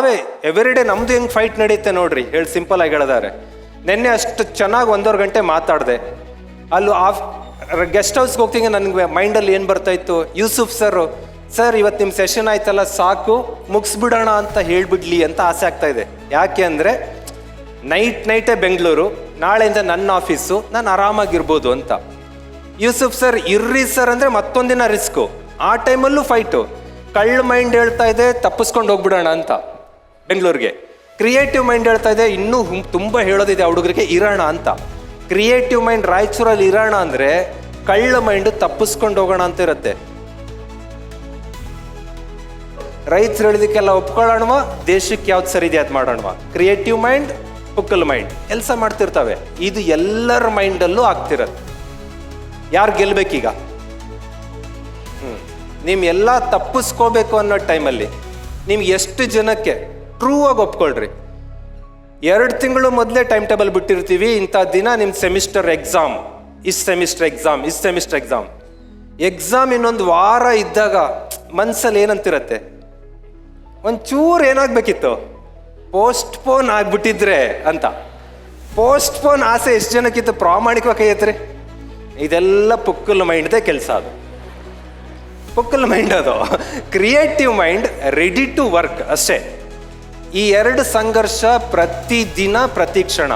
ಅವೇ everyday ನಮ್ದು ಹೆಂಗ್ fight ನಡೆಯುತ್ತೆ ನೋಡ್ರಿ. ಹೇಳಿ ಸಿಂಪಲ್ ಆಗಿ ಹೇಳಿದಾರೆ ನಿನ್ನೆ ಅಷ್ಟು ಚೆನ್ನಾಗಿ ಒಂದೂವರೆ ಗಂಟೆ ಮಾತಾಡಿದೆ. ಅಲ್ಲಿ ಆಫ್ ಗೆಸ್ಟ್ ಹೌಸ್ಗೆ ಹೋಗ್ತೀನಿ ನನಗೆ ಮೈಂಡಲ್ಲಿ ಏನು ಬರ್ತಾ ಇತ್ತು? ಯೂಸುಫ್ ಸರ್ ಸರ್ ಇವತ್ತು ನಿಮ್ಮ ಸೆಷನ್ ಆಯ್ತಲ್ಲ, ಸಾಕು, ಮುಗಿಸ್ಬಿಡೋಣ ಅಂತ ಹೇಳಿಬಿಡ್ಲಿ ಅಂತ ಆಸೆ ಆಗ್ತಾ ಇದೆ. ಯಾಕೆ ಅಂದರೆ ನೈಟ್ ನೈಟೇ ಬೆಂಗಳೂರು, ನಾಳೆಯಿಂದ ನನ್ನ ಆಫೀಸು ನಾನು ಆರಾಮಾಗಿರ್ಬೋದು ಅಂತ. ಯೂಸುಫ್ ಸರ್ ಇರ್ರಿ ಸರ್ ಅಂದರೆ ಮತ್ತೊಂದಿನ ರಿಸ್ಕು ಆ ಟೈಮಲ್ಲೂ ಫೈಟು ಕಳ್ಳ ಮೈಂಡ್ ಹೇಳ್ತಾ ಇದೆ, ತಪ್ಪಿಸ್ಕೊಂಡು ಹೋಗ್ಬಿಡೋಣ ಅಂತ. ಬೆಂಗಳೂರಿಗೆ. ಕ್ರಿಯೇಟಿವ್ ಮೈಂಡ್ ಹೇಳ್ತಾ ಇದೆ, ಇನ್ನೂ ತುಂಬ ಹೇಳೋದಿದೆ ಆ ಹುಡುಗರಿಗೆ ಇರೋಣ ಅಂತ. ಕ್ರಿಯೇಟಿವ್ ಮೈಂಡ್ ರಾಯಚೂರಲ್ಲಿ ಇರೋಣ ಅಂದರೆ ಕಳ್ಳ ಮೈಂಡ್ ತಪ್ಪಿಸ್ಕೊಂಡು ಹೋಗೋಣ ಅಂತ ಇರುತ್ತೆ. ರೈತರು ಹೇಳಿದಕ್ಕೆಲ್ಲ ಒಪ್ಕೊಳ್ಳೋಣವ, ದೇಶಕ್ಕೆ ಯಾವ್ದು ಸರಿ ಇದೆ ಅದು ಮಾಡೋಣವ. ಕ್ರಿಯೇಟಿವ್ ಮೈಂಡ್ ಪುಕ್ಕಲ್ ಮೈಂಡ್ ಕೆಲಸ ಮಾಡ್ತಿರ್ತವೆ. ಇದು ಎಲ್ಲರ ಮೈಂಡಲ್ಲೂ ಆಗ್ತಿರತ್ತೆ. ಯಾರು ಗೆಲ್ಬೇಕೀಗ? ಹ್ಞೂ ನೀವು ಎಲ್ಲ ತಪ್ಪಿಸ್ಕೋಬೇಕು ಅನ್ನೋ ಟೈಮಲ್ಲಿ ನಿಮ್ಗೆ ಎಷ್ಟು ಜನಕ್ಕೆ ಟ್ರೂ ಆಗಿ ಒಪ್ಕೊಳ್ರಿ. ಎರಡು ತಿಂಗಳು ಮೊದಲೇ ಟೈಮ್ ಟೇಬಲ್ ಬಿಟ್ಟಿರ್ತೀವಿ, ಇಂಥ ದಿನ ನಿಮ್ಮ semester exam is semester exam is semester exam exam ಇನ್ನೊಂದು ವಾರ ಇದ್ದಾಗ ಮನ್ಸಲ್ಲಿ ಏನಂತಿರತ್ತೆ? ಒಂಚೂರು ಏನಾಗ್ಬೇಕಿತ್ತು? ಪೋಸ್ಟ್ ಪೋನ್ ಆಗ್ಬಿಟ್ಟಿದ್ರೆ ಅಂತ. ಪೋಸ್ಟ್ ಪೋನ್ ಆಸೆ ಎಷ್ಟು ಜನಕ್ಕಿತ್ತು? ಪ್ರಾಮಾಣಿಕವಾಗಿ ಐತ್ರಿ ಇದೆಲ್ಲ ಪುಕ್ಕಲ್ ಮೈಂಡ್ದೇ ಕೆಲಸ ಅದು. ಪುಕ್ಕಲ್ ಮೈಂಡ್ ಅದು. Creative mind ready to work ಅಷ್ಟೇ. ಈ ಎರಡು ಸಂಘರ್ಷ ಪ್ರತಿ ದಿನ ಪ್ರತಿ ಕ್ಷಣ